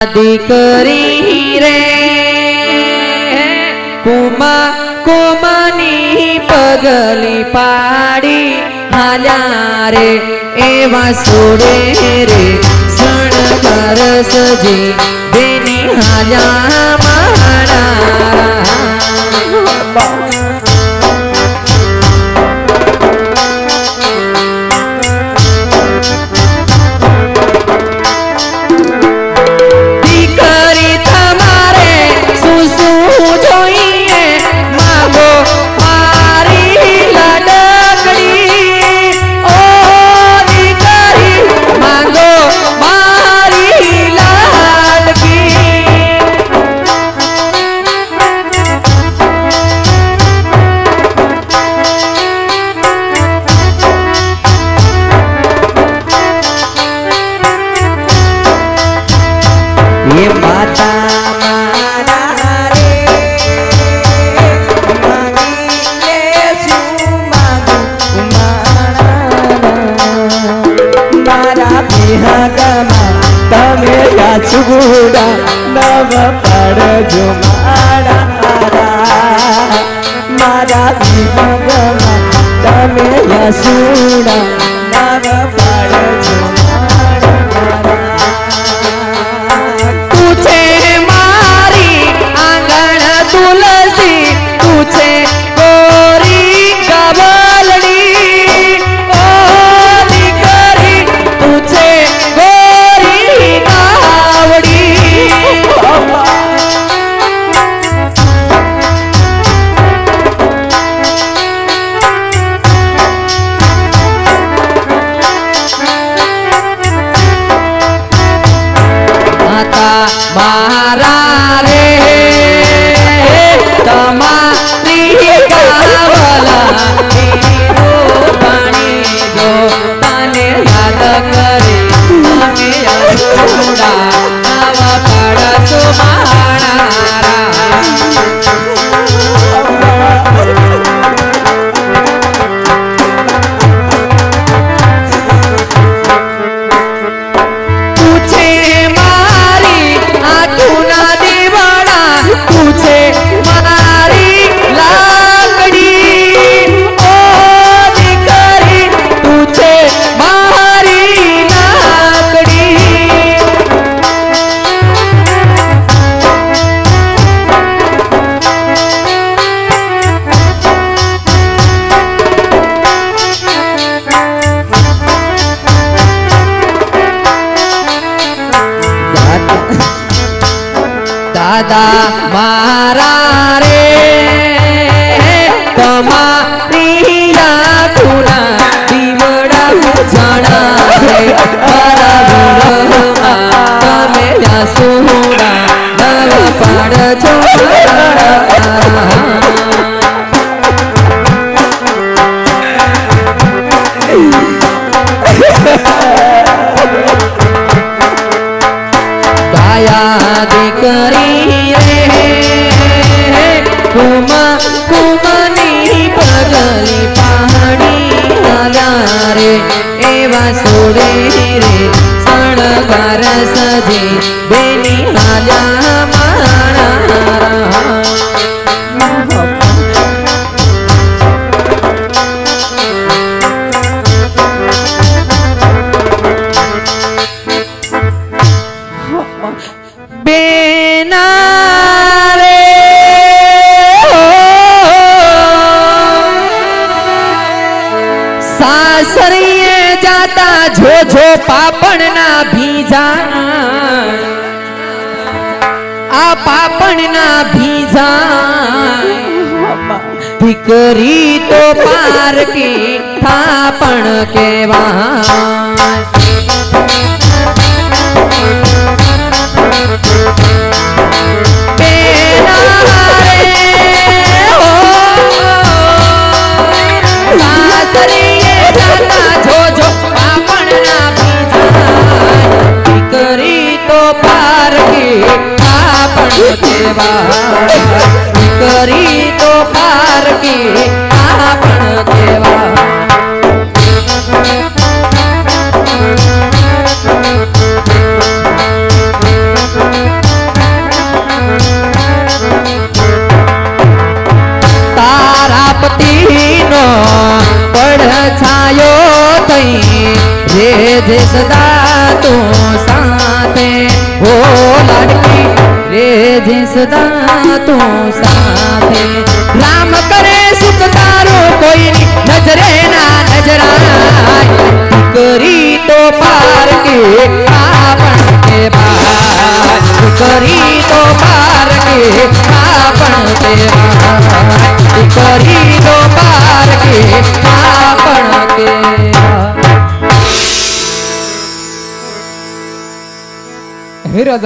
દીકરી રે કુમા કુમાની પગલી પાડી હાલ્યા રે એવા સુરે રે સણ સજી દેની હાલ્યા માણા નવ પડજો મારા મારા બિહાગમાં તમે યસુડા નવ রাধে દાદા મારા રે તમારી યાતુના દીવડા જાણા રે મારા વિરહમાં તમે યાસુડા નવ દીકરી કુમા કુમની પગલી પાણી હલા રે એવા સોડે રે શણગાર સજી બેની હાલ્યા સાસરીએ જાતા જોજો પાપણના ભીજા. આ પાપણના ભીજા. દીકરી તો પારકી થાપણ કેવા કરી તો પારકી આપણ દેવા તારા પતિનો પણ છાયો થઈ. જે જે સદા તું સદા તું સાથે રામ કરે સુખ તારો કોઈની નજરે ના નજરાય કરી તો પાર કે આપણ તે પાર કરી તો પાર કે આપણ તે પાર કરી તો પાર કે